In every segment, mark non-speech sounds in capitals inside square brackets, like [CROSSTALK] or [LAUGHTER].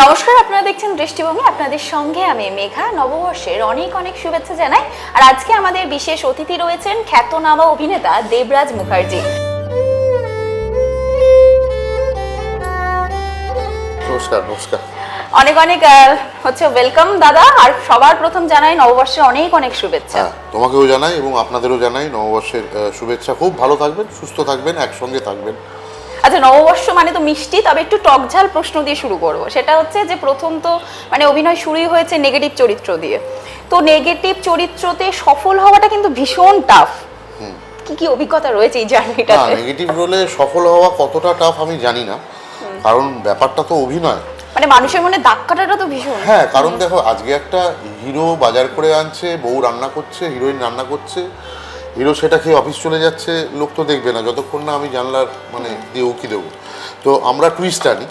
নমস্কার আপনারা দেখছেন দৃষ্টিভঙ্গি। আপনাদের সঙ্গে আমি মেঘা নববর্ষের অনেক অনেক শুভেচ্ছা জানাই। আর আজকে আমাদের বিশেষ অতিথি রয়েছেন খ্যাতনামা অভিনেতা দেবরাজ মুখার্জি। নমস্কার নমস্কার। অনেক অনেক হচ্ছে ওয়েলকাম দাদা। আর সবার প্রথম জানাই নববর্ষের অনেক অনেক শুভেচ্ছা। হ্যাঁ তোমাকেও জানাই এবং আপনাদেরও জানাই নববর্ষের শুভেচ্ছা। খুব ভালো থাকবেন সুস্থ থাকবেন একসঙ্গে থাকবেন। আচ্ছা নববর্ষ মানে তো মিষ্টি তবে একটু টকঝাল প্রশ্ন দিয়ে শুরু করব। সেটা হচ্ছে যে প্রথম তো মানে অভিনয় শুরুই হয়েছে নেগেটিভ চরিত্র দিয়ে। তো নেগেটিভ চরিত্রতে সফল হওয়াটা কিন্তু ভীষণ টাফ কি কি অভিজ্ঞতা রয়েছে এই জার্নিটাতে নেগেটিভ রোলে সফল হওয়া কতটা টাফ আমি জানি না। কারণ ব্যাপারটা তো অভিনয়। মানে মানুষের মনে দাগ কাটাটা তো ভীষণ। হ্যাঁ কারণ দেখো আজকে একটা হিরো বাজার করে আনছে বউ রান্না করছে হিরোইন রান্না করছে। হিরো সেটা খেয়ে অফিস চলে যাচ্ছে লোক তো দেখবে না যতক্ষণ না আমি জানলার মানে দিয়ে উকি দেবো। তো আমরা টুইস্ট আনি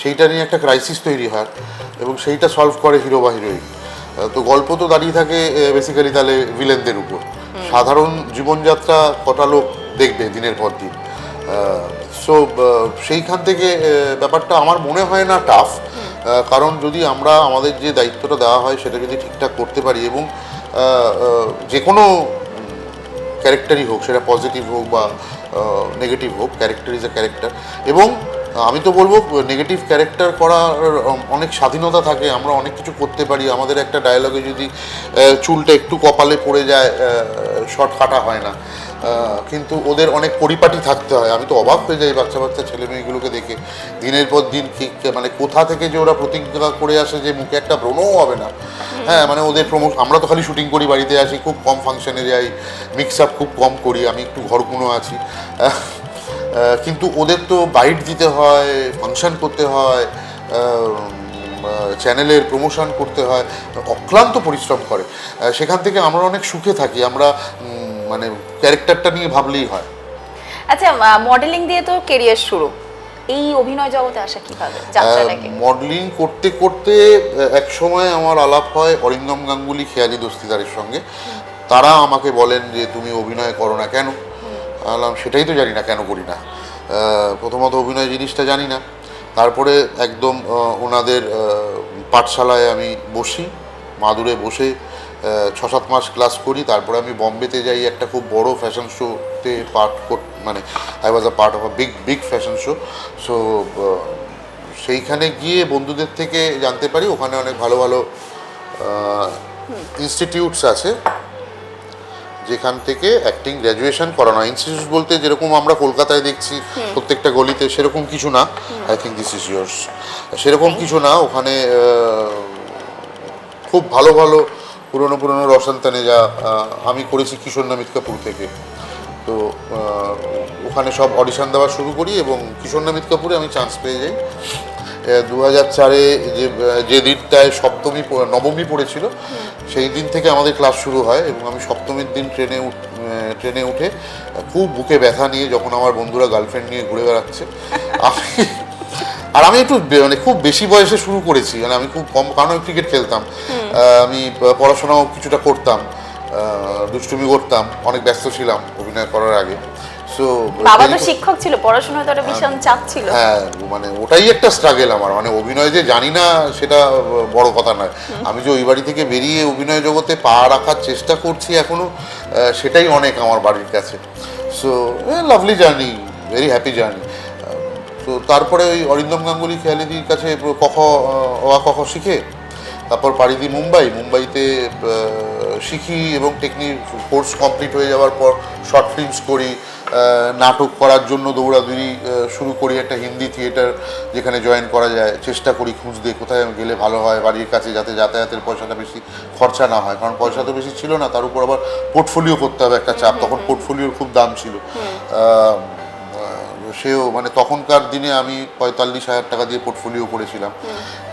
সেইটা নিয়ে একটা ক্রাইসিস তৈরি হয় এবং সেইটা সলভ করে হিরো বা হিরোইন তো গল্প তো দাঁড়িয়ে থাকে বেসিক্যালি তাহলে ভিলেনদের উপর। সাধারণ জীবনযাত্রা কটা লোক দেখবে দিনের পর দিন। সো সেইখান থেকে ব্যাপারটা আমার মনে হয় না টাফ কারণ যদি আমরা আমাদের যে দায়িত্বটা দেওয়া হয় সেটা যদি ঠিকঠাক করতে পারি এবং যে কোনো ক্যারেক্টারই হোক, সেটা পজিটিভ হোক বা নেগেটিভ হোক ক্যারেক্টার ইজ এ ক্যারেক্টার এবং আমি তো বলব নেগেটিভ ক্যারেক্টার করার অনেক স্বাধীনতা থাকে, আমরা অনেক কিছু করতে পারি। আমাদের একটা ডায়লগে যদি চুলটা একটু কপালে পড়ে যায় শর্ট কাটা হয় না। কিন্তু ওদের অনেক পরিপাটি থাকতে হয়। আমি তো অবাক হয়ে যাই বাচ্চা বাচ্চা ছেলে মেয়েগুলোকে দেখে। দিনের পর দিন মানে কোথা থেকে যে ওরা প্রতিজ্ঞা করে আসে যে মুখে একটা ব্রণও হবে না। হ্যাঁ মানে ওদের প্রমো আমরা তো খালি শুটিং করি, বাড়িতে আসি, খুব কম ফাংশনে যাই মিক্স আপ খুব কম করি, আমি একটু ঘরকুনো আছি। কিন্তু ওদের তো বাইট দিতে হয় ফাংশন করতে হয় চ্যানেলের প্রমোশন করতে হয়, অক্লান্ত পরিশ্রম করে। সেখান থেকে আমরা অনেক সুখে থাকি। আমরা মানে ক্যারেক্টারটা নিয়ে ভাবলেই হয়। আচ্ছা মডেলিং দিয়ে তো কেরিয়ার শুরু। এই অভিনয় জগতে আসা কীভাবে? যাত্রাটাকে মডেলিং করতে করতে এক সময় আমার আলাপ হয় অরিন্দম গাঙ্গুলি খেয়ালি দস্তিদারের সঙ্গে। তারা আমাকে বলেন যে তুমি অভিনয় করো না কেন? বললাম সেটাই তো জানি না কেন করি না? প্রথমত অভিনয় জিনিসটা জানি না। তারপরে একদম ওনাদের পাঠশালায় আমি বসি মাদুরে বসে ছ সাত মাস ক্লাস করি তারপরে আমি বম্বেতে যাই একটা খুব বড় ফ্যাশন শোতে পার্ট মানে I was a part of a big big fashion show so সেইখানে গিয়ে বন্ধুদের থেকে জানতে পারি ওখানে অনেক ভালো ভালো ইনস্টিটিউটস আছে যেখান থেকে অ্যাক্টিং গ্র্যাজুয়েশন করানো হয়। ইনস্টিটিউট বলতে যেরকম আমরা কলকাতায় দেখছি প্রত্যেকটা গলিতে সেরকম কিছু না। I think this is years সেরকম কিছু না ওখানে খুব ভালো ভালো পুরনো পুরনো রসান তানেজা আহ, আমি করেছি কিশোর নামিত কাপুর থেকে। তো ওখানে সব অডিশন দেওয়া শুরু করি এবং কিশোর নামিত কাপুরে আমি চান্স পেয়ে যাই। দু হাজার চারে যে যে দিনটায় সপ্তমী নবমী পড়েছিল সেই দিন থেকে আমাদের ক্লাস শুরু হয় এবং আমি সপ্তমীর দিন ট্রেনে ট্রেনে উঠে খুব বুকে ব্যথা নিয়ে যখন আমার বন্ধুরা গার্লফ্রেন্ড নিয়ে ঘুরে বেড়াচ্ছে আমি আর আমি একটু মানে খুব বেশি বয়সে শুরু করেছি মানে আমি খুব কম কারণ আমি ক্রিকেট খেলতাম। আমি পড়াশোনাও কিছুটা করতাম দুষ্টুমি করতাম অনেক ব্যস্ত ছিলাম অভিনয় করার আগে। সো বাবা তো শিক্ষক ছিল পড়াশোনায় তো একটা ভীষণ চাপ ছিল। হ্যাঁ মানে ওটাই একটা স্ট্রাগল আমার মানে অভিনয় যে জানি না সেটা বড় কথা নয়। আমি যে ওই বাড়ি থেকে বেরিয়ে অভিনয় জগতে পা রাখার চেষ্টা করছি এখনও সেটাই অনেক আমার বাড়ির কাছে। So lovely journey very happy journey তো তারপরে ওই অরিন্দম গাঙ্গুলি খেয়ালিদির কাছে কখ অয়া কখ শিখে তারপর পাড়ি দিই মুম্বাই। মুম্বাইতে শিখি এবং টেকনিক কোর্স কমপ্লিট হয়ে যাওয়ার পর শর্ট ফিল্মস করি নাটক করার জন্য দৌড়াদৌড়ি শুরু করি একটা হিন্দি থিয়েটার যেখানে জয়েন করা যায়। চেষ্টা করি খুঁজতে কোথায় গেলে ভালো হয় বাড়ির কাছে যাতে যাতায়াতের পয়সাটা বেশি খরচা না হয়। কারণ পয়সা তো বেশি ছিল না তার উপর আবার পোর্টফোলিও করতে হবে একটা চাপ। তখন পোর্টফোলিওর খুব দাম ছিল। সেও মানে তখনকার দিনে আমি পঁয়তাল্লিশ হাজার টাকা দিয়ে পোর্টফোলিও করেছিলাম।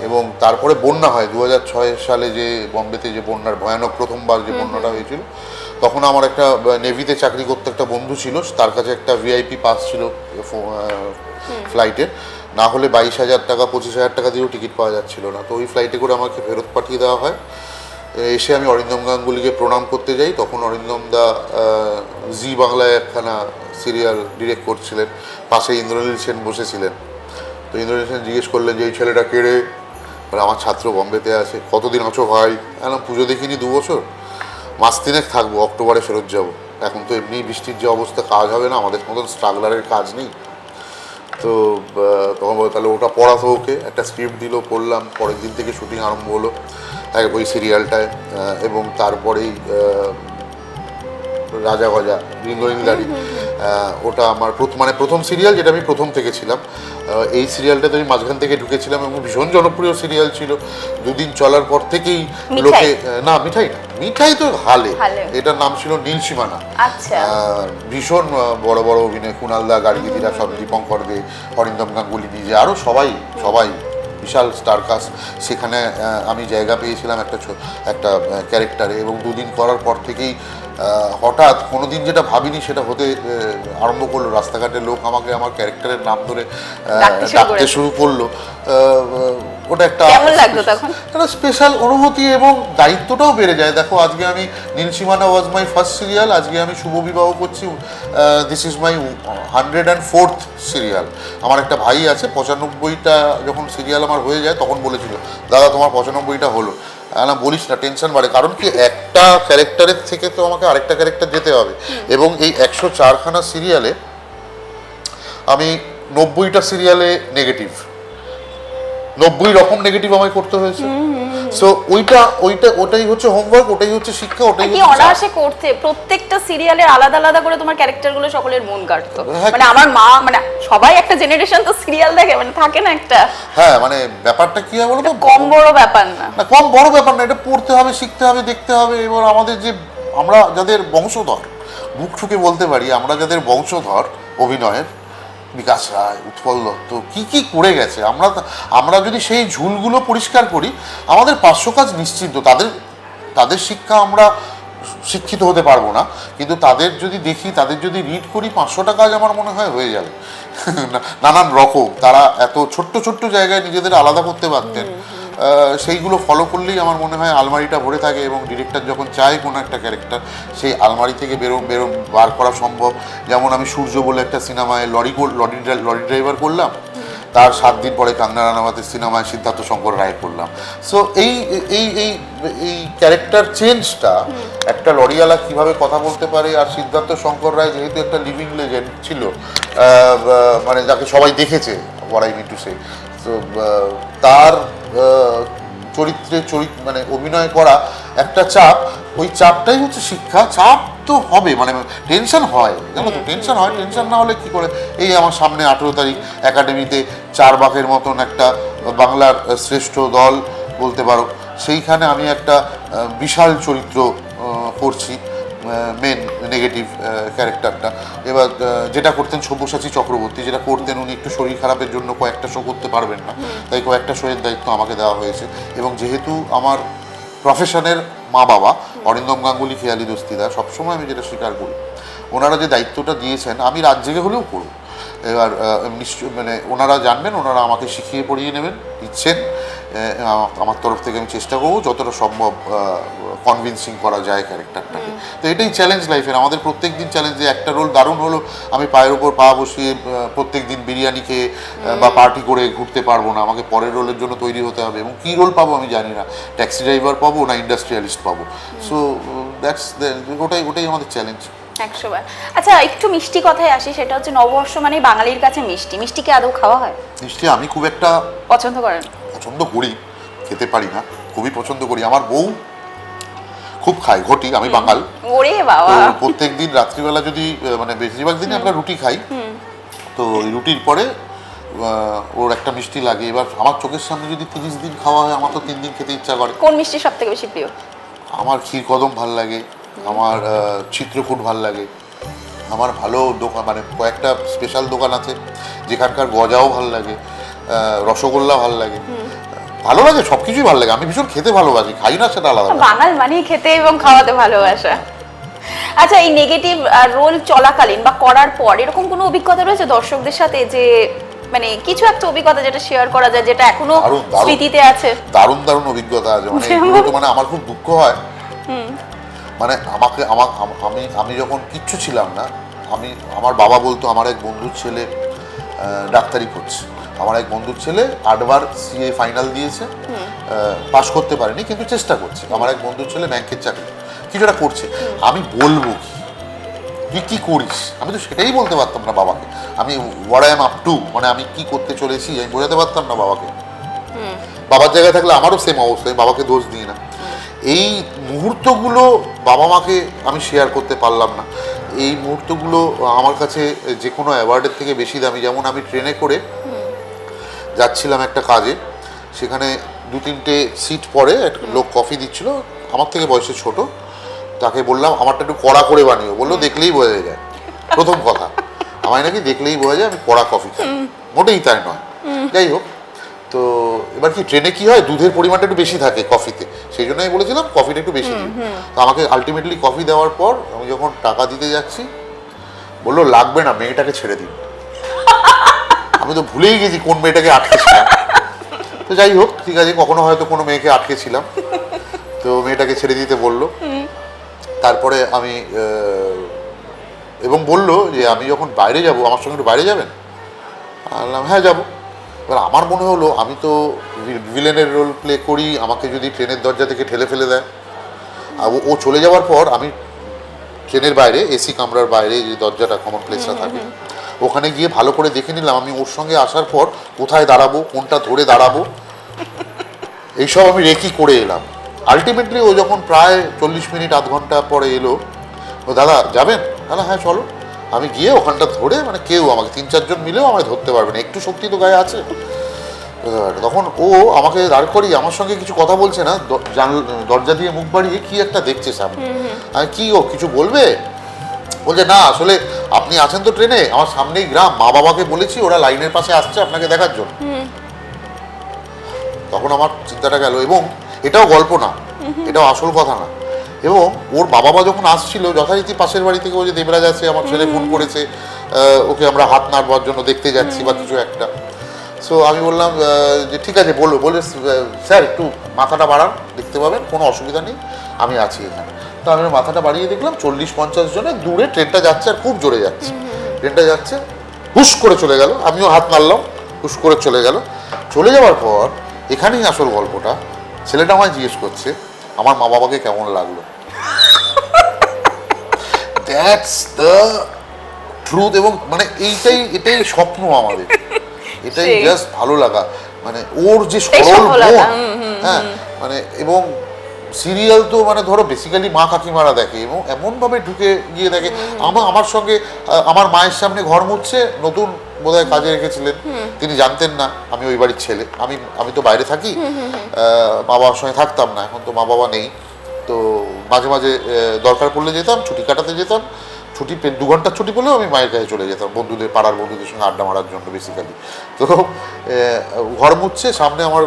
এবং তারপরে বন্যা হয়। দু হাজার ছয় সালে যে বম্বেতে যে বন্যার ভয়ানক প্রথমবার যে বন্যাটা হয়েছিল তখন আমার একটা নেভিতে চাকরি করতে একটা বন্ধু ছিল তার কাছে একটা ভিআইপি পাস ছিল ফ্লাইটের না হলে বাইশ হাজার টাকা পঁচিশ হাজার টাকা দিয়েও টিকিট পাওয়া যাচ্ছিল না। তো ওই ফ্লাইটে করে আমাকে ফেরত পাঠিয়ে দেওয়া হয়। এসে আমি অরিন্দম গাঙ্গুলিকে প্রণাম করতে যাই। তখন অরিন্দম দা জি বাংলায় একখানা সিরিয়াল ডিরেক্ট করছিলেন, পাশে ইন্দ্রনীল সেন বসেছিলেন। তো ইন্দ্রনীল সেন জিজ্ঞেস করলেন যে, এই ছেলেটা কেড়ে আমার ছাত্র বম্বেতে আছে, কতদিন আছো ভাই এখন পুজো দেখিনি, দু বছর। মাস তিনেক থাকব, অক্টোবরে ফেরত যাব। এখন তো এমনি বৃষ্টির যে অবস্থা, কাজ হবে না, আমাদের মতন স্ট্রাগলারের কাজ নেই। তো তখন বলে তাহলে ওটা পড়াতো ওকে, একটা স্ক্রিপ্ট দিল, পড়লাম, পরের দিন থেকে শুটিং আরম্ভ হলো ওই সিরিয়ালটায় এবং তারপরেই রাজা গজা ইন্দ্রিন্দারি ওটা আমার প্রথম মানে প্রথম সিরিয়াল যেটা আমি প্রথম থেকে ছিলাম এই সিরিয়ালটাতে আমি মাঝখান থেকে ঢুকেছিলাম এবং ভীষণ জনপ্রিয় সিরিয়াল ছিল। দুদিন চলার পর থেকেই লোকে না মিঠাই না। মিঠাই তো হালে। এটার নাম ছিল নীল সীমানা। আচ্ছা। ভীষণ বড় বড় অভিনয় কুণাল দা গার্গীদিরা সব দীপঙ্কর দে অরিন্দম গাঙ্গুলি নিজে আরও সবাই সবাই বিশাল স্টার কাস্ট। সেখানে আমি জায়গা পেয়েছিলাম একটা ছো- একটা ক্যারেক্টারে এবং দুদিন করার পর থেকেই হঠাৎ কোনোদিন যেটা ভাবিনি সেটা হতে আরম্ভ করল। রাস্তাঘাটের লোক আমাকে আমার ক্যারেক্টারের নাম ধরে ডাকতে শুরু করল। ওটা একটা একটা স্পেশাল অনুভূতি এবং দায়িত্বটাও বেড়ে যায়। দেখো আজকে আমি নীলসীমানা ওয়াজ মাই ফার্স্ট সিরিয়াল আজকে আমি শুভ বিবাহ করছি this is my hundred and fourth serial আমার একটা ভাই আছে পঁচানব্বইটা যখন সিরিয়াল আমার হয়ে যায় তখন বলেছিল দাদা তোমার পঁচানব্বইটা হলো। না বলিস না টেনশন বাড়ে। কারণ কি একটা ক্যারেক্টারের থেকে তো আমাকে আরেকটা ক্যারেক্টার যেতে হবে। এবং এই একশো চারখানা সিরিয়ালে আমি নব্বইটা সিরিয়ালে নেগেটিভ নব্বই রকম নেগেটিভ আমায় করতে হয়েছে। সো ওইটা ওইটা ওটাই হচ্ছে হোমওয়ার্ক ওটাই হচ্ছে শিক্ষা ওটাই কি অনায়াসে করতে প্রত্যেকটা সিরিয়ালের আলাদা আলাদা করে তোমার ক্যারেক্টারগুলো সকলের মন কাটতো। হ্যাঁ। মানে আমার মা মানে সবাই একটা জেনারেশন তো সিরিয়াল দেখে মানে থাকে না একটা। হ্যাঁ মানে ব্যাপারটা কি হয় বলতো? কম বড় ব্যাপার না। না কম বড় ব্যাপার না এটা পড়তে হবে শিখতে হবে দেখতে হবে এবার আমাদের যে আমরা যাদের বংশধর মুখ ঠুকে বলতে পারি আমরা যাদের বংশধর অভিনয়ের বিকাশ রায়, উৎপল দত্ত, কী কী করে গেছে? আমরা আমরা যদি সেই ঝুলগুলো পরিষ্কার করি, আমাদের পার্শ্ব কাজ নিশ্চিন্ত। তাদের তাদের শিক্ষা আমরা শিক্ষিত হতে পারব না। কিন্তু তাদের যদি দেখি, তাদের যদি রিড করি, পাঁচশোটা কাজ আমার মনে হয় হয়ে যাবে। [LAUGHS] নানান রকম। তারা এত ছোট্ট ছোট্ট জায়গায় নিজেদের আলাদা করতে পারতেন। সেইগুলো ফলো করলেই আমার মনে হয় আলমারিটা ভরে থাকে এবং ডিরেক্টর যখন চায় কোনো একটা ক্যারেক্টার সেই আলমারি থেকে বেরো বেরো, বার করা সম্ভব। যেমন আমি সূর্য বলে একটা সিনেমায় লরি লরি লরি ড্রাইভার করলাম, তার সাত দিন পরে কাঙ্গনা রানাওয়াতের সিনেমায় সিদ্ধার্থ শঙ্কর রায় করলাম। সো এই এই এই এই ক্যারেক্টার চেঞ্জটা একটা লরিওয়ালা কীভাবে কথা বলতে পারে? আর সিদ্ধার্থ শঙ্কর রায় যেহেতু একটা লিভিং লেজেন্ড ছিল মানে যাকে সবাই দেখেছে War I mean to say তো তার চরিত্রে চরিত্র মানে অভিনয় করা একটা চাপ, ওই চাপটাই হচ্ছে শিক্ষা। চাপ তো হবে মানে টেনশন হয়, জানো তো? টেনশন হয় টেনশন না হলে কি করে? এই আমার সামনে আঠেরো তারিখ একাডেমিতে চার বাঘের মতন একটা বাংলার শ্রেষ্ঠ দল বলতে পারো। সেইখানে আমি একটা বিশাল চরিত্র করছি। মেন নেগেটিভ ক্যারেক্টারটা এবার যেটা করতেন সব্যসাচী চক্রবর্তী যেটা করতেন উনি একটু শরীর খারাপের জন্য কয়েকটা শো করতে পারবেন না। তাই কয়েকটা শোয়ের দায়িত্ব আমাকে দেওয়া হয়েছে। এবং যেহেতু আমার প্রফেশনের মা বাবা অরিন্দম গাঙ্গুলি খেয়ালি দস্তিদা সবসময় আমি যেটা স্বীকার করি ওনারা যে দায়িত্বটা দিয়েছেন আমি রাত জেগে হলেও করব। এবার নিশ্চয় মানে ওনারা জানবেন ওনারা আমাকে শিখিয়ে পড়িয়ে নেবেন দিচ্ছেন। আহ, আমার তরফ থেকে আমি চেষ্টা করব যতটা সম্ভব কনভিনসিং করা যায় ক্যারেক্টারটাকে তো এটাই চ্যালেঞ্জ লাইফের আমাদের প্রত্যেক দিন চ্যালেঞ্জ যে একটা রোল দারুণ হলো আমি পায়ের ওপর পা বসিয়ে প্রত্যেক দিন বিরিয়ানি খেয়ে বা পার্টি করে ঘুরতে পারব না। আমাকে পরের রোলের জন্য তৈরি হতে হবে এবং কী রোল পাবো আমি জানি না। ট্যাক্সি ড্রাইভার পাবো না ইন্ডাস্ট্রিয়ালিস্ট পাবো। সো দ্যাটস ওটাই ওটাই আমাদের চ্যালেঞ্জ একশো বার। আচ্ছা একটু মিষ্টি কথায় আসি সেটা হচ্ছে নববর্ষ মানে বাঙালির কাছে মিষ্টি। মিষ্টি কি আদৌ খাওয়া হয়? নিশ্চয়ই আমি খুব একটা পছন্দ করেন? পছন্দ করি খেতে পারি না খুবই পছন্দ করি। আমার বউ খুব খায় ঘটি আমি বাঙাল। ওরে বাবা! প্রত্যেক দিন রাত্রিবেলা যদি মানে বেশিরভাগ দিনই আমরা রুটি খাই। তো রুটির পরে ওর একটা মিষ্টি লাগে। এবার আমার চোখের সামনে যদি তিরিশ দিন খাওয়া হয় আমার তো তিন দিন খেতে ইচ্ছা করে। কোন মিষ্টি সব থেকে বেশি প্রিয়? আমার ক্ষীর কদম ভালো লাগে। আমার চিত্রকূট ভালো লাগে। আমার ভালো দোকান মানে কয়েকটা স্পেশাল দোকান আছে যেখানকার গজাও ভালো লাগে রসগোল্লা ভালো লাগে। ভালো লাগে সব কিছুই ভালো লাগে। আমি ভীষণ খেতে ভালোবাসি খাই না সেটা আলাদা বাঙাল মানে খেতে এবং খাওয়াতে ভালোবাসা। আচ্ছা এই নেগেটিভ রোল চলাকালীন বা করার পর এরকম কোনো অভিজ্ঞতা রয়েছে দর্শকদের সাথে? যে মানে কিছু একটা অভিজ্ঞতা যেটা শেয়ার করা যায় যেটা এখনও। স্মৃতিতে আছে? দারুণ দারুণ অভিজ্ঞতা আছে। মানে মানে আমার খুব দুঃখ হয়। মানে আমাকে আমার আমি আমি যখন কিচ্ছু ছিলাম না আমি আমার বাবা বলতো আমার এক বন্ধুর ছেলে ডাক্তারি করছে। আমার এক বন্ধুর ছেলে আটবার সিএ ফাইনাল দিয়েছে পাশ করতে পারেনি কিন্তু চেষ্টা করছে। আমার এক বন্ধুর ছেলে ব্যাংকের চাকরি। কিছুটা করছে। আমি বলব কি? তুই কি করিস? আমি তো সেটাই বলতে পারতাম না বাবাকে। আমি ওয়ার এম আপ টু মানে আমি কি করতে চলেছি আমি বোঝাতে পারতাম না বাবাকে। বাবার জায়গায় থাকলে আমারও সেম অবস্থা আমি বাবাকে দোষ দিই না। এই মুহূর্তগুলো বাবা মাকে আমি শেয়ার করতে পারলাম না। এই মুহূর্তগুলো আমার কাছে যে কোনো অ্যাওয়ার্ডের থেকে বেশি দামি, যেমন আমি ট্রেনে করে যাচ্ছিলাম একটা কাজে, সেখানে দু তিনটে সিট পরে একটা লোক কফি দিচ্ছিল, আমার থেকে বয়সে ছোট, তাকে বললাম, আমারটা একটু কড়া করে বানিও। বলল, দেখলেই বোঝা যায়। প্রথম কথা, আমায় নাকি দেখলেই বোঝা যায় আমি কড়া কফি খাই। মোটেই তাই নয়। যাই হোক তো এবার কি ট্রেনে কি হয়? দুধের পরিমাণটা একটু বেশি থাকে কফিতে সেই জন্য আমি বলেছিলাম কফিটা একটু বেশি তো আমাকে আলটিমেটলি কফি দেওয়ার পর আমি যখন টাকা দিতে যাচ্ছি বলল লাগবে না মেয়েটাকে ছেড়ে দিন। আমি তো ভুলেই গেছি কোন মেয়েটাকে আটকেছিলাম। তো যাই হোক ঠিক আছে কখনো হয়তো কোনো মেয়েকে আটকেছিলাম। তো মেয়েটাকে ছেড়ে দিতে বলল। তারপরে আমি এবং বলল যে আমি যখন বাইরে যাব আমার সঙ্গে একটু বাইরে যাবেন? বললাম হ্যাঁ যাব। এবার আমার মনে হলো আমি তো ভিলেনের রোল প্লে করি আমাকে যদি ট্রেনের দরজা থেকে ঠেলে ফেলে দেয়। আর ও- চলে যাওয়ার পর আমি ট্রেনের বাইরে এসি কামরার বাইরে যে দরজাটা কমন প্লেসটা থাকে ওখানে গিয়ে ভালো করে দেখে নিলাম আমি ওর সঙ্গে আসার পর কোথায় দাঁড়াবো কোনটা ধরে দাঁড়াবো এইসব আমি রেকি করে এলাম। আলটিমেটলি ও যখন প্রায় চল্লিশ মিনিট আধ ঘণ্টা পরে এলো ও দাদা যাবেন? দাদা হ্যাঁ চলো। আমি গিয়ে ওখানটা ধরে মানে কেউ আমাকে তিন চারজন মিলেও আমায় ধরতে পারবে না। একটু শক্তি তো গায়ে আছে। তখন ও আমাকে দাঁড় করিয়ে আমার সঙ্গে কিছু কথা বলছে না দরজা দিয়ে মুখ বাড়িয়ে কি একটা দেখছে সামনে। আমি কি ও কিছু বলবে? বলছে না আসলে আপনি আছেন তো ট্রেনে আমার সামনেই গ্রাম। মা বাবাকে বলেছি ওরা লাইনের পাশে আসছে আপনাকে দেখার জন্য। তখন আমার চিন্তাটা গেল এবং এটাও গল্প না। এটাও আসল কথা না। এবং ওর বাবা মা যখন আসছিল যথারীতি পাশের বাড়ি থেকে ও যে দেবরাজ আছে আমার ছেলে ফোন করেছে ওকে আমরা হাত নাড়বার জন্য দেখতে যাচ্ছি বা কিছু একটা। সো আমি বললাম যে ঠিক আছে বলো বলে স্যার একটু মাথাটা বাড়ান দেখতে পাবেন কোনো অসুবিধা নেই আমি আছি এখানে। তো আমি মাথাটা বাড়িয়ে দেখলাম চল্লিশ পঞ্চাশ জনে দূরে ট্রেনটা যাচ্ছে আর খুব জোরে যাচ্ছে। ট্রেনটা যাচ্ছে হুশ করে চলে গেল আমিও হাত মারলাম হুশ করে চলে গেল। চলে যাওয়ার পর এখানেই আসল গল্পটা ছেলেটা আমায় জিজ্ঞেস করছে আমার মা বাবাকে কেমন লাগল? দ্যাটস দ্য ট্রুথ এবং মানে এইটাই এটাই স্বপ্ন আমাদের। [LAUGHS] এটাই জাস্ট ভালো লাগা। মানে ওর যে সরল মন হ্যাঁ মানে এবং সিরিয়াল তো মানে ধরো বেসিক্যালি মা কাকিমারা দেখে এবং এমনভাবে ঢুকে গিয়ে দেখে। আমার আমার সঙ্গে আমার মায়ের সামনে ঘর মুছছে নতুন বোধহয় কাজে রেখেছিলেন। তিনি জানতেন না আমি ওই বাড়ির ছেলে। আমি আমি তো বাইরে থাকি। আহ, মা বাবার সঙ্গে থাকতাম না এখন তো মা বাবা নেই। মাঝে মাঝে দরকার পড়লে যেতাম ছুটি কাটাতে যেতাম ছুটি দু ঘণ্টার ছুটি পেলেও আমি মায়ের কাছে চলে যেতাম বন্ধুদের পাড়ার বন্ধুদের সঙ্গে আড্ডা মারার জন্য বেসিক্যালি তো ঘর মুছছে সামনে আমার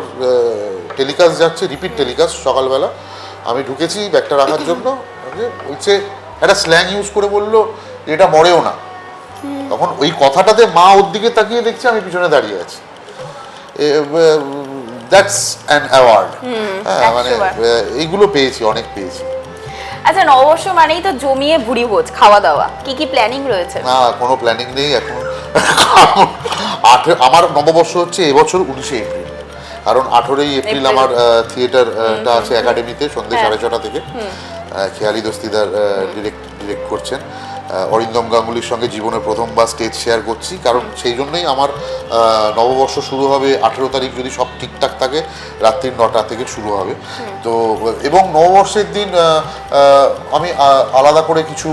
টেলিকাস্ট যাচ্ছে রিপিট টেলিকাস্ট সকালবেলা। আমি ঢুকেছি ব্যাগটা রাখার জন্য বলছে একটা স্ল্যাং ইউজ করে বলল যে এটা মরেও না। তখন ওই কথাটাতে মা ওর দিকে তাকিয়ে দেখছে আমি পিছনে দাঁড়িয়ে আছি। দ্যাটস অ্যান অ্যাওয়ার্ড হ্যাঁ মানে এইগুলো পেয়েছি অনেক পেয়েছি। আচ্ছা নববর্ষ মানেই তো জমিয়ে ভুড়ি ভোজ খাওয়া দাওয়া। কি কি প্ল্যানিং রয়েছে? না কোনো প্ল্যানিং নেই এখন। আঠে- আমার নববর্ষ হচ্ছে এবছর উনিশে এপ্রিল। কারণ আঠেরোই এপ্রিল। আমার থিয়েটারটা আছে একাডেমিতে সন্ধ্যে হ্যাঁ। সাড়ে ছটা থেকে। খেয়ালি দস্তিদার ডিরেক্ট ডিরেক্ট করছেন। অরিন্দম গাঙ্গুলির সঙ্গে জীবনের প্রথমবার স্টেজ শেয়ার করছি। কারণ সেই জন্যই আমার নববর্ষ শুরু হবে আঠেরো তারিখ যদি সব ঠিকঠাক থাকে রাত্রির নটা থেকে শুরু হবে। তো এবং নববর্ষের দিন আমি আলাদা করে কিছু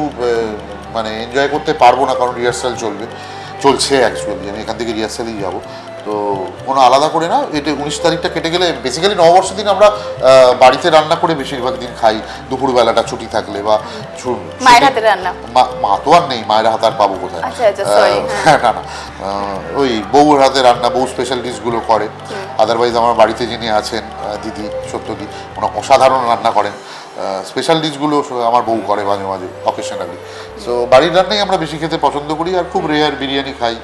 মানে এনজয় করতে পারব না কারণ রিহার্সাল চলবে চলছে অ্যাকচুয়ালি আমি এখান থেকে রিহার্সালেই যাব। তো কোনো আলাদা করে না এটা উনিশ তারিখটা কেটে গেলে বেসিক্যালি নববর্ষ দিন আমরা বাড়িতে রান্না করে বেশিরভাগ দিন খাই। দুপুরবেলাটা ছুটি থাকলে বা মায়ের হাতের রান্না? মা তো আর নেই মায়ের হাত আর পাবো কোথায়? আচ্ছা, আচ্ছা, হ্যাঁ, না না ওই বউর হাতে রান্না বউ স্পেশাল ডিশগুলো করে। আদারওয়াইজ আমার বাড়িতে যিনি আছেন দিদি সত্যদি ওনা অসাধারণ রান্না করেন। স্পেশাল ডিশগুলো আমার বউ করে মাঝে মাঝে অকেশনালি সো বাড়ির রান্নাই আমরা বেশি খেতে পছন্দ করি আর খুব রেয়ার বিরিয়ানি খাই।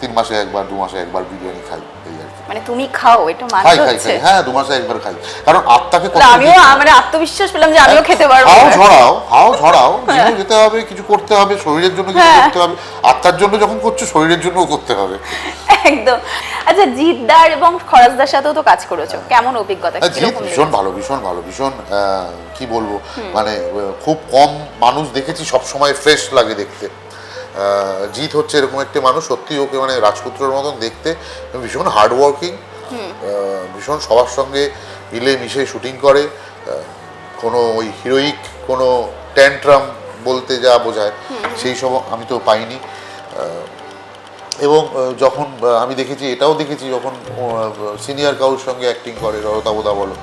তিন মাসে একবার দু মাসে একবার বিরিয়ানি খাই এই আর কি। মানে তুমি খাও এটা খাই খাই খাই। হ্যাঁ দু মাসে একবার খাই। কারণ আত্মাকে কষ্ট আমিও মানে আত্মবিশ্বাস পেলাম যে আমিও খেতে পারব। হাও ঝরাও হাও ঝরাও জিমে যেতে হবে কিছু করতে হবে শরীরের জন্য কিছু হ্যাঁ। করতে হবে আত্মার জন্য যখন করছ শরীরের জন্যও করতে হবে। একদম। আচ্ছা জিদ্দার এবং খরাজদার সাথেও তো কাজ করেছ। কেমন অভিজ্ঞতা? হ্যাঁ, জিৎ ভীষণ ভালো ভীষণ ভালো ভীষণ আহ, কি বলব? মানে খুব কম মানুষ দেখেছি সব সময় ফ্রেশ লাগে দেখতে। জিৎ হচ্ছে এরকম একটি মানুষ সত্যি ওকে মানে রাজপুত্রের মতন দেখতে ভীষণ হার্ড ওয়ার্কিং ভীষণ সবার সঙ্গে মিলে মিশে শুটিং করে কোনো ওই হিরোইক কোনো ট্যান্ট্রাম বলতে যা বোঝায় সেই সব আমি তো পাইনি। এবং যখন আমি দেখেছি এটাও দেখেছি যখন সিনিয়র কাউর সঙ্গে অ্যাক্টিং করে ররতাবোদা বলো।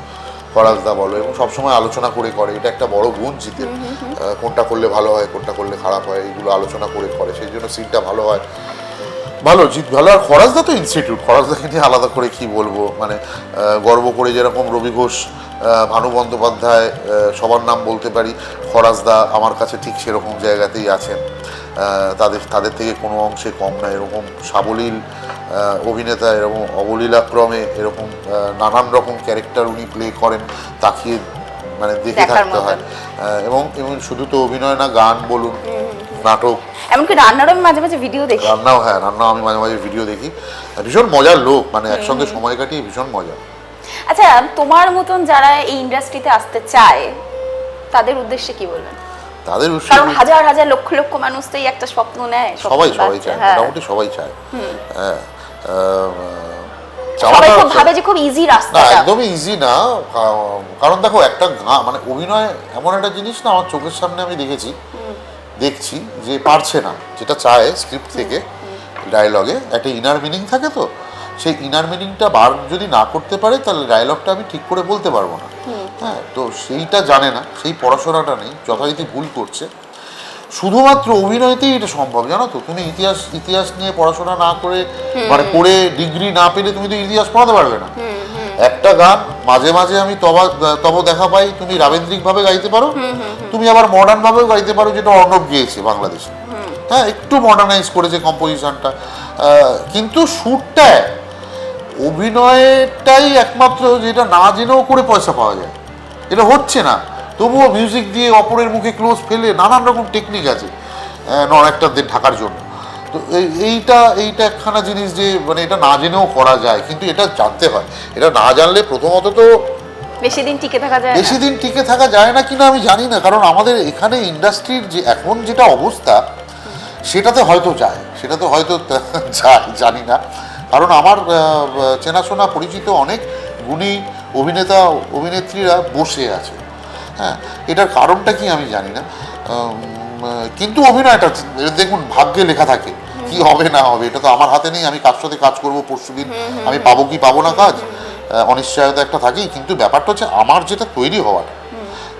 ফরাজদা বলো এবং সবসময় আলোচনা করে করে এটা একটা বড় গুণ জিতে আহ, কোনটা করলে ভালো হয় কোনটা করলে খারাপ হয় এগুলো আলোচনা করে করে সেই জন্য সিনটা ভালো হয়। ভালো জিত ভালো। আর খরাজদা তো ইনস্টিটিউট খরাজদাকে নিয়ে আলাদা করে কি বলব? মানে গর্ব করে যেরকম রবি ঘোষ ভানু বন্দ্যোপাধ্যায় সবার নাম বলতে পারি খরাজদা আমার কাছে ঠিক সেরকম জায়গাতেই আছেন। তাদের তাদের থেকে কোনো অংশে কম না। এরকম সাবলীল অভিনেতা এরকম অবলীলাক্রমে এরকম নানান রকম ক্যারেক্টার উনি প্লে করেন তাকিয়ে মানে দেখে থাকতে হয়। এবং এবং শুধু তো অভিনয় না গান বলুন নাটক। এমনকি রান্নারও আমি মাঝে মাঝে ভিডিও দেখি। রান্নাও হ্যাঁ রান্নাও আমি মাঝে মাঝে ভিডিও দেখি। ভীষণ মজার লোক মানে একসঙ্গে সময় কাটিয়ে ভীষণ মজা। আচ্ছা তোমার মতন যারা এই ইন্ডাস্ট্রিতে আসতে চায় তাদের উদ্দেশ্যে কি বলবেন? তাদের কারণ হাজার হাজার লক্ষ লক্ষ মানুষ তো এই একটা স্বপ্ন নেয় সবাই সবাই চায় হ্যাঁ। মোটামুটি সবাই চায়। হ্যাঁ সবাই খুব ভাবে যে খুব ইজি না একদমই ইজি না কারণ দেখো একটা গান মানে অভিনয় এমন একটা জিনিস না আমার চোখের সামনে আমি দেখেছি দেখছি যে পারছে না যেটা চায় স্ক্রিপ্ট থেকে ডায়লগে একটা ইনার মিনিং থাকে তো সেই ইনার মিনিংটা বার যদি না করতে পারে তাহলে ডায়লগটা আমি ঠিক করে বলতে পারব না। হ্যাঁ তো সেইটা জানে না সেই পড়াশোনাটা নেই যথারীতি ভুল করছে। শুধুমাত্র অভিনয়তেই এটা সম্ভব জানো তো? তুমি ইতিহাস ইতিহাস নিয়ে পড়াশোনা না করে মানে পড়ে ডিগ্রি না পেলে তুমি তো ইতিহাস পড়াতে পারবে না। একটা গান মাঝে মাঝে আমি তবা তব দেখা পাই তুমি রাবেন্দ্রিক ভাবে গাইতে পারো তুমি আবার মডার্ন ভাবেও গাইতে পারো যেটা অর্ণব গিয়েছে বাংলাদেশে। হ্যাঁ একটু মডার্নাইজ করেছে কম্পোজিশনটা। কিন্তু সুরটা অভিনয়টাই একমাত্র যেটা না জেনেও করে পয়সা পাওয়া যায়। এটা হচ্ছে না। তবুও মিউজিক দিয়ে অপরের মুখে ক্লোজ ফেলে নানান রকম টেকনিক আছে নন অ্যাক্টারদের ঢাকার জন্য। তো এই- এইটা এইটা একখানা জিনিস যে মানে এটা না জেনেও করা যায় কিন্তু এটা জানতে হয়। এটা না জানলে প্রথমত তো বেশি দিন টিকে থাকা যায় বেশি দিন টিকে থাকা যায় না কিনা আমি জানি না কারণ আমাদের এখানে ইন্ডাস্ট্রির যে এখন যেটা অবস্থা সেটাতে হয়তো যায়। সেটাতে হয়তো যায় জানি না। কারণ আমার চেনাশোনা পরিচিত অনেক গুণী অভিনেতা অভিনেত্রীরা বসে আছে। হ্যাঁ এটার কারণটা কি আমি জানি না। কিন্তু অভিনয়টা দেখুন ভাগ্যে লেখা থাকে। কি হবে না হবে এটা তো আমার হাতে নেই আমি কার সাথে কাজ করব পরশু দিন? আমি পাবো কি পাবো না কাজ? অনিশ্চয়তা একটা থাকেই কিন্তু ব্যাপারটা হচ্ছে আমার যেটা তৈরি হওয়ার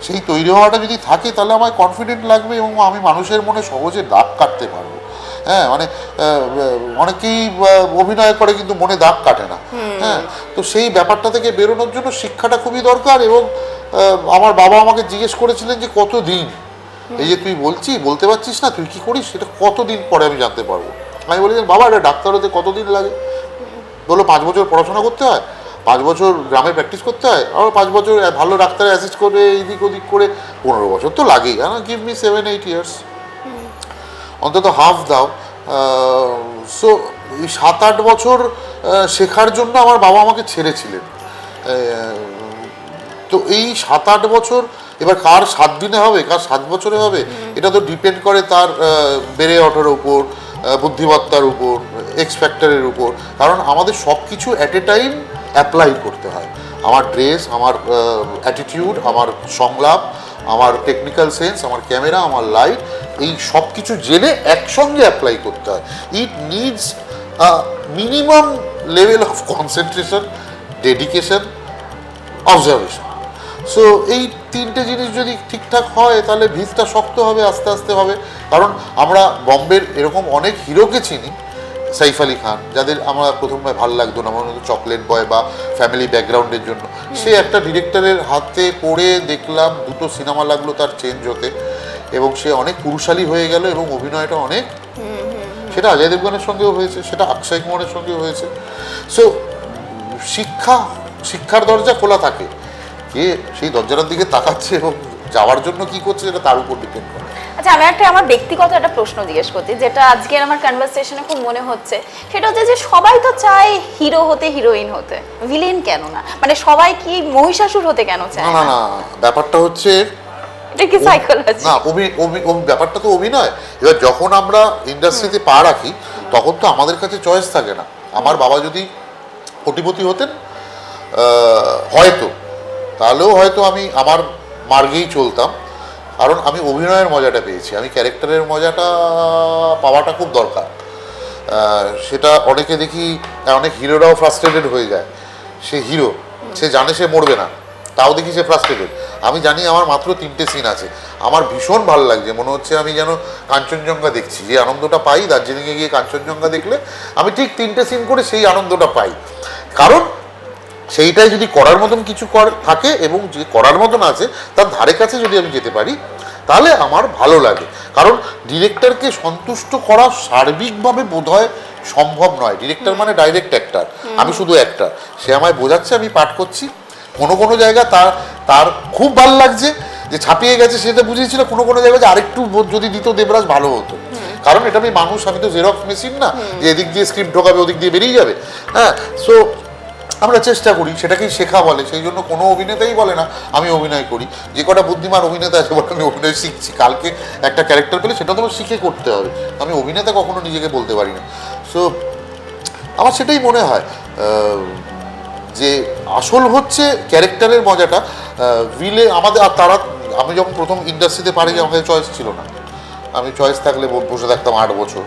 সেই তৈরি হওয়াটা যদি থাকে তাহলে আমার কনফিডেন্ট লাগবে এবং আমি মানুষের মনে সহজে দাগ কাটতে পারব। হ্যাঁ মানে অনেকেই অভিনয় করে কিন্তু মনে দাগ কাটে না। হ্যাঁ তো সেই ব্যাপারটা থেকে বেরোনোর জন্য শিক্ষাটা খুবই দরকার এবং আমার বাবা আমাকে জিজ্ঞেস করেছিলেন যে কত দিন এই যে তুই বলছি বলতে পারছিস না তুই কি করিস? সেটা কতদিন পরে আমি জানতে পারব? আমি বলেছিলাম বাবা এটা ডাক্তার হতে কতদিন লাগে? বলল পাঁচ বছর পড়াশোনা করতে হয় পাঁচ বছর গ্রামে প্র্যাকটিস করতে হয় আর পাঁচ বছর ভালো ডাক্তার অ্যাসিস্ট করে এইদিক ওদিক করে পনেরো বছর তো লাগেই হ্যাঁ give me seven eight years অন্তত হাফ দাও। সো এই সাত আট বছর শেখার জন্য আমার বাবা আমাকে ছেড়েছিলেন। তো এই সাত আট বছর এবার কার সাত দিনে হবে কার সাত বছরে হবে এটা তো ডিপেন্ড করে তার বেড়ে ওঠার উপর বুদ্ধিমত্তার উপর এক্স ফ্যাক্টরের উপর। কারণ আমাদের সব কিছু অ্যাট এ টাইম অ্যাপ্লাই করতে হয়। আমার ড্রেস আমার অ্যাটিটিউড আমার সংলাপ, আমার টেকনিক্যাল সেন্স আমার ক্যামেরা আমার লাইট এই সব কিছু জেনে একসঙ্গে অ্যাপ্লাই করতে হয়। It needs minimum level of concentration dedication observation so এই তিনটে জিনিস যদি ঠিকঠাক হয়, তাহলে ভিতটা শক্ত হবে, আস্তে আস্তে হবে। কারণ আমরা বম্বের এরকম অনেক হিরোকে চিনি সাইফ আলী খান যাদের আমরা প্রথমে ভালো লাগতো না আমার চকলেট বয় বা ফ্যামিলি ব্যাকগ্রাউন্ডের জন্য। সে একটা ডিরেক্টরের হাতে পড়ে দেখলাম দুটো সিনেমা লাগল তার চেঞ্জ হতে এবং সে অনেক পুরুষালী হয়ে গেল এবং অভিনয়টা অনেক সেটা অজয় দেবগানের সঙ্গেও হয়েছে সেটা অক্ষয় কুমারের সঙ্গেও হয়েছে। সো শিক্ষা শিক্ষার দরজা খোলা থাকে। কে সেই দরজাটার দিকে তাকাচ্ছে এবং যাওয়ার জন্য কি করছে সেটা তার উপর ডিপেন্ড করে। আচ্ছা আমি একটা আমার ব্যক্তিগত একটা প্রশ্ন জিজ্ঞেস করছি যেটা আজকের আমার কনভারসেশনে খুব মনে হচ্ছে। সেটা হচ্ছে যে সবাই তো চায় হিরো হতে হিরোইন হতে ভিলেন কেন না? মানে সবাই কি মহিষাসুর হতে কেন চায় না না ব্যাপারটা হচ্ছে এটা কি সাইকোলজি না অভি- অভি- ব্যাপারটা তো অভিনয়। এবার যখন আমরা ইন্ডাস্ট্রিতে পা রাখি তখন তো আমাদের কাছে চয়েস থাকে না। আমার বাবা যদি কোটিপতি হতেন হয়তো তাহলেও হয়তো আমি আমার মার্গেই চলতাম। কারণ আমি অভিনয়ের মজাটা পেয়েছি। আমি ক্যারেক্টারের মজাটা পাওয়াটা খুব দরকার। সেটা অনেকে দেখি, অনেক হিরোরাও ফ্রাস্ট্রেটেড হয়ে যায়। সে হিরো, সে জানে সে মরবে না। তাও দেখি সে ফ্রাস্ট্রেটেড আমি জানি আমার মাত্র তিনটে সিন আছে। আমার ভীষণ ভালো লাগছে। মনে হচ্ছে আমি যেন কাঞ্চনজঙ্ঘা দেখছি। যে আনন্দটা পাই, দার্জিলিংয়ে গিয়ে কাঞ্চনজঙ্ঘা দেখলে আমি ঠিক তিনটে সিন করে সেই আনন্দটা পাই। কারণ সেইটাই যদি করার মতন কিছু কর থাকে এবং যে করার মতন আছে তার ধারে কাছে যদি আমি যেতে পারি তাহলে আমার ভালো লাগে। কারণ ডিরেক্টরকে সন্তুষ্ট করা সার্বিকভাবে বোধহয় সম্ভব নয়। ডিরেক্টর মানে ডাইরেক্ট অ্যাক্টার আমি শুধু একটা সে আমায় বোঝাচ্ছে আমি পাঠ করছি। কোনো কোনো জায়গা তার তার খুব ভালো লাগছে। যে ছাপিয়ে গেছে সেটা বুঝিয়েছিল কোনো কোনো জায়গায় যে আরেকটু যদি দিত দেবরাজ ভালো হতো। কারণ এটা আমি মানুষ আমি তো জেরক্স মেশিন না। যে এদিক দিয়ে স্ক্রিপ্ট ঢোকাবে ওদিক দিয়ে বেরিয়ে যাবে। হ্যাঁ সো আমরা চেষ্টা করি, সেটাকেই শেখা বলে, সেই জন্য কোনো অভিনেতাই বলে না, আমি অভিনয় করি। যে কটা বুদ্ধিমান অভিনেতা আছে বলে আমি অভিনয় শিখছি। কালকে একটা ক্যারেক্টার পেলে সেটা তো শিখে করতে হবে। আমি অভিনেতা কখনো নিজেকে বলতে পারি না। সো আমার সেটাই মনে হয় যে আসল হচ্ছে ক্যারেক্টারের মজাটা ভিলে আমাদের, আর তারা, আমি যখন প্রথম ইন্ডাস্ট্রিতে পারি আমাদের চয়েস ছিল না। আমি চয়েস থাকলে বসে থাকতাম আট বছর।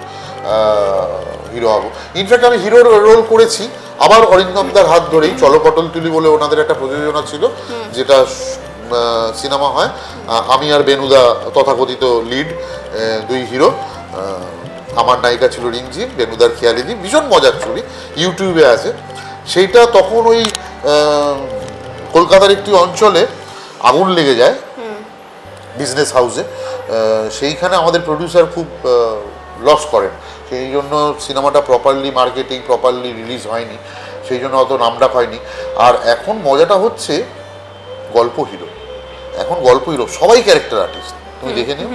হিরো হব। ইনফ্যাক্ট আমি হিরোর রোল করেছি। আবার অরিন্দমদার হাত ধরেই। চলপটল তুলি বলে ওনাদের একটা প্রযোজনা ছিল যেটা সিনেমা হয়। আমি আর বেনুদা তথাকথিত লিড দুই হিরো আমার নায়িকা ছিল রিংজিম বেনুদার খেয়ালিদি ভীষণ মজার ছবি। ইউটিউবে আছে। সেইটা তখন ওই কলকাতার একটি অঞ্চলে আগুন লেগে যায়। বিজনেস হাউসে সেইখানে আমাদের প্রডিউসার খুব লস করেন। সেই জন্য সিনেমাটা প্রপারলি মার্কেটিং প্রপারলি রিলিজ হয়নি সেই জন্য অত নামডাক হয়নি। আর এখন মজাটা হচ্ছে গল্প হিরো এখন গল্প হিরো সবাই ক্যারেক্টার আর্টিস্ট তুমি দেখে নিও।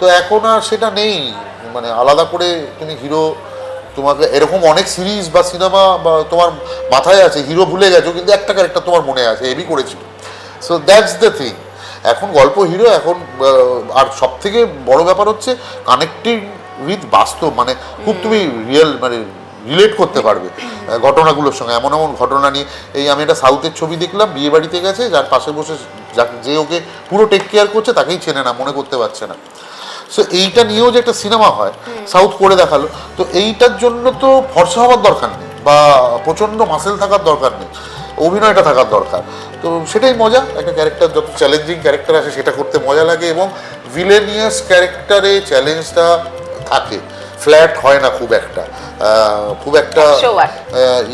তো এখন আর সেটা নেই মানে আলাদা করে তুমি হিরো তোমাকে এরকম অনেক সিরিজ বা সিনেমা বা তোমার মাথায় আছে হিরো ভুলে গেছো কিন্তু একটা ক্যারেক্টার তোমার মনে আছে এবি করেছিল। সো দ্যাটস দ্য থিং এখন গল্প হিরো এখন আর সব থেকে বড় ব্যাপার হচ্ছে কানেক্টিং উইথ বাস্তব মানে খুব তুমি রিয়েল মানে রিলেট করতে পারবে ঘটনাগুলোর সঙ্গে। এমন এমন ঘটনা নিয়ে এই আমি একটা সাউথের ছবি দেখলাম বিয়ে বাড়িতে গেছে যার পাশে বসে যে ওকে পুরো টেক কেয়ার করছে তাকেই চেনে না মনে করতে পারছে না। সো এইটা নিয়েও যে একটা সিনেমা হয় সাউথ করে দেখাল তো এইটার জন্য তো ফর্সা হওয়ার দরকার নেই বা প্রচণ্ড মাসেল থাকার দরকার নেই অভিনয়টা থাকার দরকার। তো সেটাই মজা একটা ক্যারেক্টার যত চ্যালেঞ্জিং ক্যারেক্টার আসে সেটা করতে মজা লাগে এবং ভিলেনিয়াস ক্যারেক্টারে চ্যালেঞ্জটা থাকে। ফ্ল্যাট হয় না খুব একটা। খুব একটা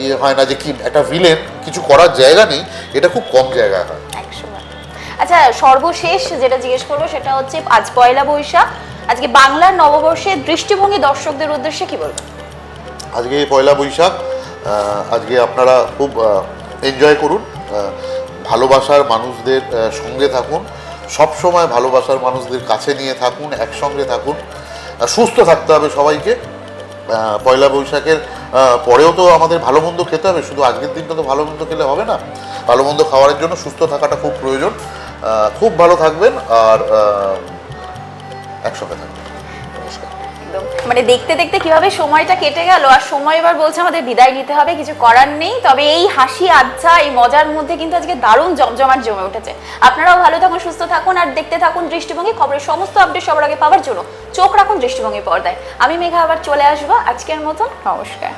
ইয়ে হয় না যে কি একটা ভিলেন কিছু করার জায়গা নেই এটা খুব কম জায়গায় হয়। আচ্ছা সর্বশেষ যেটা জিজ্ঞেস করব সেটা হচ্ছে আজ পয়লা বৈশাখ। আজকে বাংলার নববর্ষের দৃষ্টিভঙ্গি দর্শকদের উদ্দেশ্যে কি বলবেন? আজকে পয়লা বৈশাখ আজকে আপনারা খুব এনজয় করুন। ভালোবাসার মানুষদের সঙ্গে থাকুন। সব সময় ভালোবাসার মানুষদের কাছে নিয়ে থাকুন একসঙ্গে থাকুন। সুস্থ থাকতে হবে সবাইকে। পয়লা বৈশাখের পরেও তো আমাদের ভালো মন্দ খেতে হবে, শুধু আজকের দিনটা তো ভালো মন্দ খেলে হবে না। ভালো মন্দ খাওয়ার জন্য সুস্থ থাকাটা খুব প্রয়োজন। খুব ভালো থাকবেন আর একসঙ্গে থাকবেন। একদম। মানে দেখতে দেখতে কীভাবে সময়টা কেটে গেল আর সময় এবার বলছে আমাদের বিদায় নিতে হবে, কিছু করার নেই। তবে এই হাসি আচ্ছা এই মজার মধ্যে কিন্তু আজকে দারুণ জমজমাট জমে উঠেছে। আপনারাও ভালো থাকুন, সুস্থ থাকুন আর দেখতে থাকুন দৃষ্টিভঙ্গি। খবরের সমস্ত আপডেট সবার আগে পাওয়ার জন্য চোখ রাখুন দৃষ্টিভঙ্গি পর্দায়। আমি মেঘা আবার চলে আসব আজকের মতন। নমস্কার।